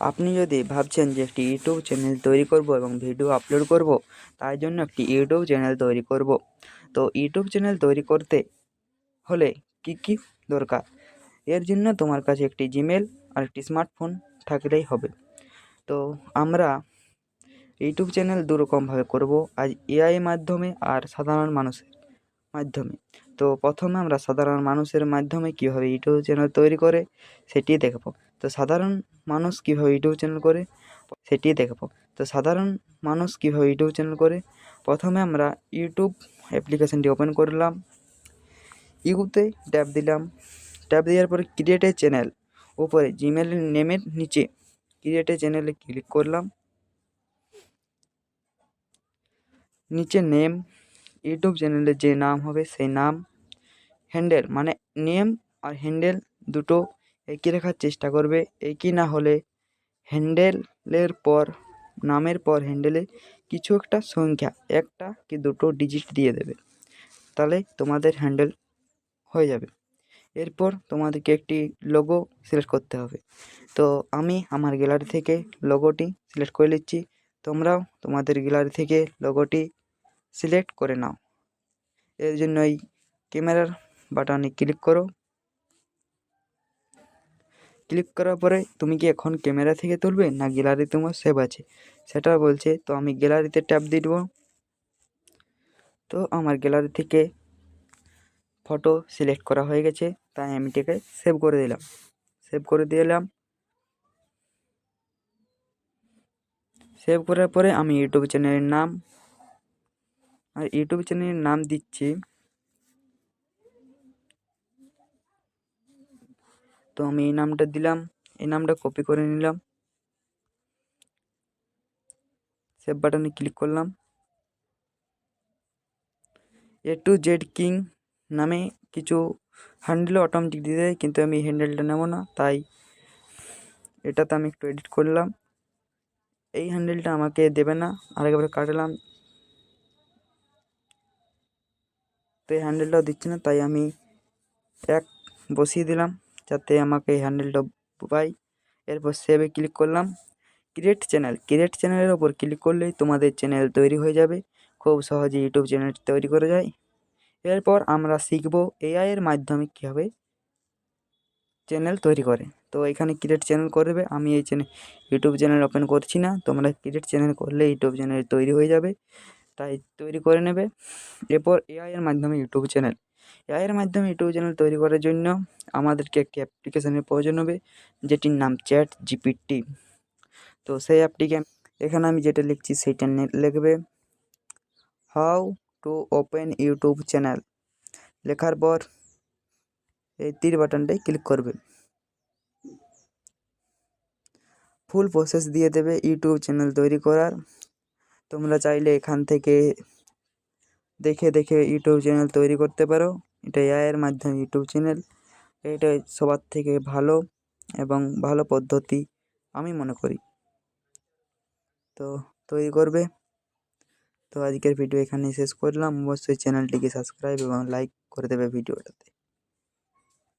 আপনি যদি ভাবছেন যে একটি ইউটিউব চ্যানেল তৈরি করব এবং ভিডিও আপলোড করব তার জন্য একটি ইউটিউব চ্যানেল তৈরি করব। তো ইউটিউব চ্যানেল তৈরি করতে হলে কী কী দরকার? এর জন্য তোমার কাছে একটি জিমেল আর একটি স্মার্টফোন থাকলেই হবে। তো আমরা ইউটিউব চ্যানেল দু রকমভাবে করব আজ এআই মাধ্যমে আর সাধারণ মানুষের মাধ্যমে। তো প্রথমে আমরা সাধারণ মানুষের মাধ্যমে কীভাবে ইউটিউব চ্যানেল তৈরি করে সেটি দেখব। তো সাধারণ মানুষ কীভাবে ইউটিউব চ্যানেল করে? সেটি দেখব। তো সাধারণ মানুষ কীভাবে ইউটিউব চ্যানেল করে? প্রথমে আমরা ইউটিউব অ্যাপ্লিকেশানটি ওপেন করলাম। ইউতে ট্যাপ দিলাম। ট্যাপ দেওয়ার পরে ক্রিয়েট এ চ্যানেল উপরে জিমেলের নেমের নিচে ক্রিয়েট এ চ্যানেলে ক্লিক করলাম। নিচে নেম ইউটিউব চ্যানেলের যে নাম হবে সেই নাম। হ্যান্ডেল মানে নেম আর হ্যান্ডেল দুটো একই রাখার চেষ্টা করবে। একই না হলে হ্যান্ডেলের পর, নামের পর হ্যান্ডেলে কিছু একটা সংখ্যা, একটা কি দুটো ডিজিট দিয়ে দেবে। তাহলে তোমাদের হ্যান্ডেল হয়ে যাবে। এরপর তোমাদেরকে একটি লোগো সিলেক্ট করতে হবে। তো আমি আমার গ্যালারি থেকে লোগোটি সিলেক্ট করে নিচ্ছি। তোমরাও তোমাদের গ্যালারি থেকে লোগোটি সিলেক্ট করে নাও। এর জন্য এই ক্যামেরার বাটনে ক্লিক করো। ক্লিক করার পরে তুমি কি এখন ক্যামেরা থেকে তুলবে না গ্যালারি তোমার সেভ আছে? সেটা বলছে, তো আমি গ্যালারিতে ট্যাপ দেবো। তো আমার গ্যালারি থেকে ফটো সিলেক্ট করা হয়ে গেছে, তাই আমি এটাকে সেভ করে দিলাম। সেভ করে দিলাম। সেভ করার পরে আমি ইউটিউব চ্যানেলের নাম, আর ইউটিউব চ্যানেলের নাম দিচ্ছি। তো আমি এই নামটা দিলাম, এই নামটা কপি করে নিলাম। সেভ বাটনে ক্লিক করলাম। এ টু জেড কিং নামে কিছু হ্যান্ডেলও অটোমেটিক দিয়ে দেয়, কিন্তু আমি হ্যান্ডেলটা নেব না, তাই এটাতে আমি একটু এডিট করলাম। এই হ্যান্ডেলটা আমাকে দেবে না, আরেকবার কাটলাম। তো এই হ্যান্ডেলটাও দিচ্ছে না, তাই আমি এক বসিয়ে দিলাম। যাতে আমাকে এই হ্যান্ডেলটা পাই। এরপর সেভে ক্লিক করলাম। ক্রিয়েট চ্যানেল ক্রিয়েট চ্যানেলের ওপর ক্লিক করলেই তোমাদের চ্যানেল তৈরি হয়ে যাবে। খুব সহজে ইউটিউব চ্যানেল তৈরি করা যায়। এরপর আমরা শিখব এআইয়ের মাধ্যমে কীভাবে চ্যানেল তৈরি করে। তো এখানে ক্রিয়েট চ্যানেল করবে। আমি এই চ্যানেল ইউটিউব চ্যানেল ওপেন করছি না। তোমরা ক্রিয়েট চ্যানেল করলে ইউটিউব চ্যানেল তৈরি হয়ে যাবে। তাই তৈরি করে নেবে। এরপর এআইয়ের মাধ্যমে ইউটিউব চ্যানেল এআইয়ের মাধ্যমে ইউটিউব চ্যানেল তৈরি করার জন্য আমাদেরকে একটি অ্যাপ্লিকেশানের প্রয়োজন হবে, যেটির নাম চ্যাট জিপিটি তো সেই অ্যাপটিকে এখানে আমি যেটা লিখছি সেইটা লিখবে, how to open YouTube channel. লেখার পর এই তীর বাটনটাই ক্লিক করবে। ফুল প্রসেস দিয়ে দেবে ইউটিউব চ্যানেল তৈরি করার। তোমরা চাইলে এখান থেকে দেখে দেখে ইউটিউব চ্যানেল তৈরি করতে পারো। এটা এআইয়ের মাধ্যমে ইউটিউব চ্যানেল। এটা সবার থেকে ভালো এবং ভালো পদ্ধতি আমি মনে করি। তো তৈরি করবে। তো আজকের ভিডিও এখানেই শেষ করলাম। অবশ্যই চ্যানেলটিকে সাবস্ক্রাইব এবং লাইক করে দেবে ভিডিওটাতে।